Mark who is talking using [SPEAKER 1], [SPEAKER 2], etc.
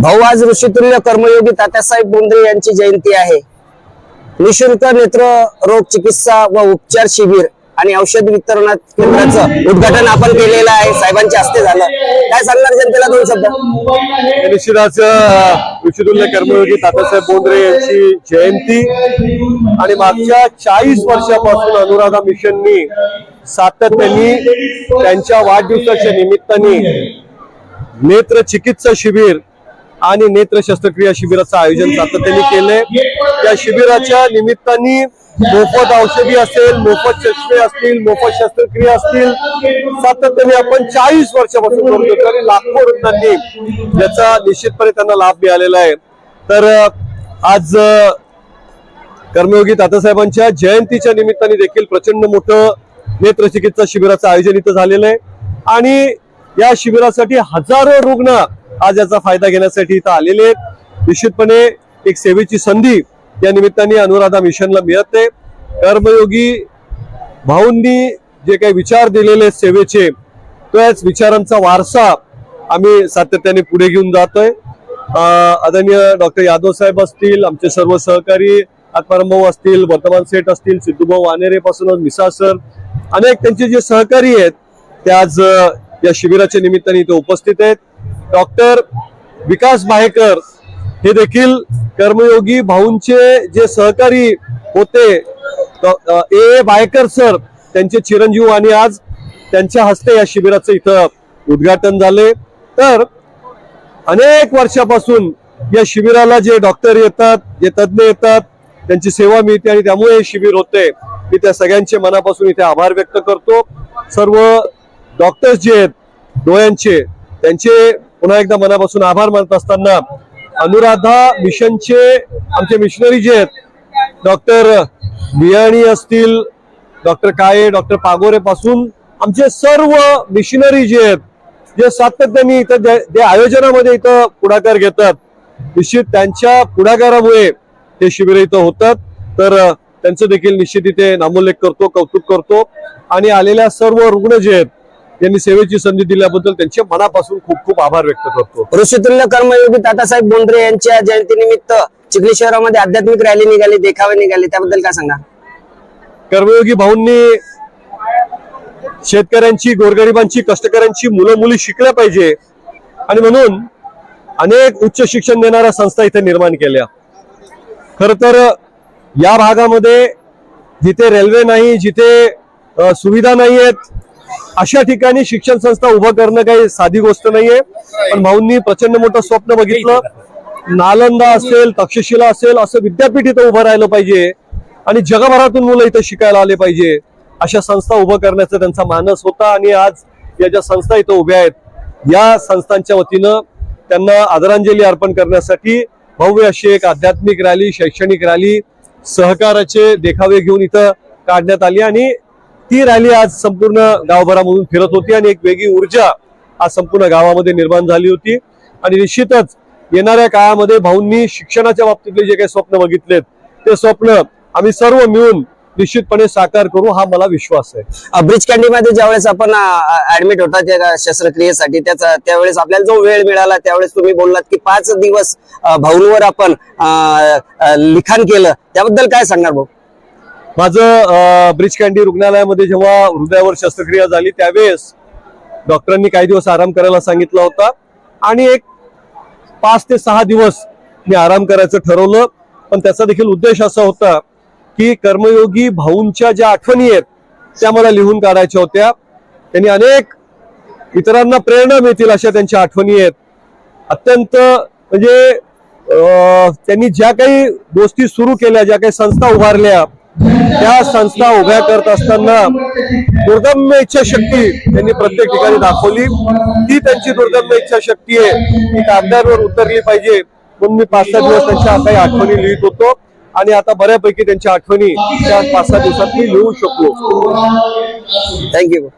[SPEAKER 1] भाऊ आज ऋषितुल्य कर्मयोगी तात्यासाहेब बोंद्रे यांची जयंती आहे. निशुल्क नेत्र रोग चिकित्सा व उपचार शिबिर आणि औषध वितरण केंद्राचं उद्घाटन आपण केलेलं आहे. साहेबांच्या हस्ते झालं. काय सांगणार जनतेला दोन शब्द?
[SPEAKER 2] निश्चितच ऋषितुल्य कर्मयोगी तात्यासाहेब बोंद्रे यांची जयंती आणि मागच्या चाळीस वर्षापासून अनुराधा मिशननी सातत्याने त्यांच्या वाढदिवसाच्या निमित्ताने नेत्र चिकित्सा शिबिर आणि नेत्र शस्त्रक्रिया शिबिराचं आयोजन सातत्याने केलंय. या शिबिराच्या निमित्ताने मोफत औषधी असेल मोफत चष्मे असतील मोफत शस्त्रक्रिया असतील. सातत्याने आपण चाळीस वर्षापासून करतो आणि लाखो रुग्णांनी याचा निश्चितपणे त्यांना लाभ मिळालेला आहे. तर आज कर्मयोगी तातासाहेबांच्या जयंतीच्या निमित्ताने देखील प्रचंड मोठं नेत्र चिकित्सा शिबिराचं आयोजन इथं झालेलं आहे. आणि या शिबिरासाठी हजारो रुग्ण आज याचा फायदा घेण्यासाठी इथं आलेले आहेत. निश्चितपणे एक सेवेची संधी या निमित्ताने अनुराधा मिशनला मिळते. कर्मयोगी भाऊंनी जे काही विचार दिलेले आहेत सेवेचे त्याच विचारांचा वारसा आम्ही सातत्याने पुढे घेऊन जातोय. आदरणीय डॉक्टर यादव साहेब असतील आमचे सर्व सहकारी आत्माराम भाऊ असतील वर्तमान सेठ असतील सिद्धूभाऊ वानेरे पासूनच मिसा सर अनेक त्यांचे जे सहकारी आहेत ते आज या शिबिराच्या निमित्ताने इथे उपस्थित आहेत. डॉक्टर विकास बाहेकर हे देखील कर्मयोगी भाऊंचे जे सहकारी होते ए. ए. बायकर सर त्यांचे चिरंजीव आणि आज त्यांच्या हस्ते या शिबिराचं इथं उद्घाटन झाले. तर अनेक वर्षापासून या शिबिराला जे डॉक्टर येतात जे तज्ज्ञ येतात त्यांची सेवा मिळते आणि त्यामुळे हे शिबिर होते. मी त्या सगळ्यांचे मनापासून इथे आभार व्यक्त करतो. सर्व डॉक्टर्स जे आहेत डोळ्यांचे त्यांचे पुन्हा एकदा मनापासून आभार मानत असताना अनुराधा मिशनचे आमचे मिशनरी जे आहेत डॉक्टर बियाणी असतील डॉक्टर काळे डॉक्टर पागोरे पासून आमचे सर्व मिशनरी जे आहेत जे सातत्याने इथं जे आयोजनामध्ये इथं पुढाकार घेतात निश्चित त्यांच्या पुढाकारामुळे हे शिबिर इथं होतात. तर त्यांचं देखील निश्चित इथे नामोल्लेख करतो कौतुक करतो. आणि आलेल्या सर्व रुग्ण जे आहेत यांनी सेवेची संधी दिल्याबद्दल त्यांचे मनापासून खूप खूप आभार व्यक्त करतो.
[SPEAKER 1] ऋषितुल्य कर्मयोगी तात्यासाहेब बोंद्रे यांच्या जयंतीनिमित्त चिखली शहरामध्ये आध्यात्मिक रॅली निघाली देखावे निघाले. त्याबद्दल काय सांगा?
[SPEAKER 2] कर्मयोगी भाऊंनी शेतकऱ्यांची गोरगरिबांची कष्टकऱ्यांची मुलं मुली शिकल्या पाहिजे. आणि म्हणून अनेक उच्च शिक्षण देणाऱ्या संस्था इथे निर्माण केल्या. खर तर या भागामध्ये जिथे रेल्वे नाही जिथे सुविधा नाही आहेत अशा ठिकाणी शिक्षण संस्था उभं करणं काही साधी गोष्ट नाहीये. पण भाऊंनी प्रचंड मोठं स्वप्न बघितलं. नालंदा असेल तक्षशिला असेल असं विद्यापीठ इथं उभं राहिलं पाहिजे. आणि जगभरातून मुलं इथं शिकायला आले पाहिजे. अशा संस्था उभं करण्याचा त्यांचा मानस होता आणि आज या ज्या संस्था इथं उभ्या आहेत या संस्थांच्या वतीनं त्यांना आदरांजली अर्पण करण्यासाठी भव्य अशी एक आध्यात्मिक रॅली शैक्षणिक रॅली सहकाराचे देखावे घेऊन इथं काढण्यात आली आणि ती रॅली आज संपूर्ण गावभरामधून फिरत होती आणि एक वेगळी ऊर्जा आज संपूर्ण गावामध्ये निर्माण झाली होती. आणि निश्चितच येणाऱ्या काळामध्ये भाऊंनी शिक्षणाच्या बाबतीतले जे काही स्वप्न बघितलेत ते स्वप्न आम्ही सर्व मिळून निश्चितपणे साकार करू हा मला विश्वास आहे.
[SPEAKER 1] ब्रिज कॅन्डीमध्ये ज्यावेळेस आपण ऍडमिट होता त्या शस्त्रक्रियेसाठी त्याचा त्यावेळेस आपल्याला जो वेळ मिळाला त्यावेळेस तुम्ही बोललात की पाच दिवस भाऊंवर आपण लिखाण केलं. त्याबद्दल काय सांगणार भाऊ?
[SPEAKER 2] माझं ब्रिज कँडी रुग्णालयामध्ये जेव्हा हृदयावर शस्त्रक्रिया झाली त्यावेळेस डॉक्टरांनी काही दिवस आराम करायला सांगितला होता. आणि एक पाच ते सहा दिवस मी आराम करायचं ठरवलं. पण त्याचा देखील उद्देश असा होता की कर्मयोगी भाऊंच्या ज्या आठवणी आहेत त्या मला लिहून काढायच्या होत्या. त्यांनी अनेक इतरांना प्रेरणा मिळतील अशा त्यांच्या आठवणी आहेत. अत्यंत म्हणजे त्यांनी ज्या काही गोष्टी सुरू केल्या ज्या काही संस्था उभारल्या त्या संस्था उभ्या करत असताना दुर्दम्य इच्छाशक्ती त्यांनी प्रत्येक ठिकाणी दाखवली. ती त्यांची दुर्दम्य इच्छाशक्ती आहे. ती कागदांवर उतरली पाहिजे. म्हणून मी पाच सहा दिवस त्यांच्या काही आठवणी लिहित होतो. आणि आता बऱ्यापैकी त्यांच्या आठवणी त्या पाच सहा दिवसात मी लिहू शकलो.
[SPEAKER 1] थँक्यू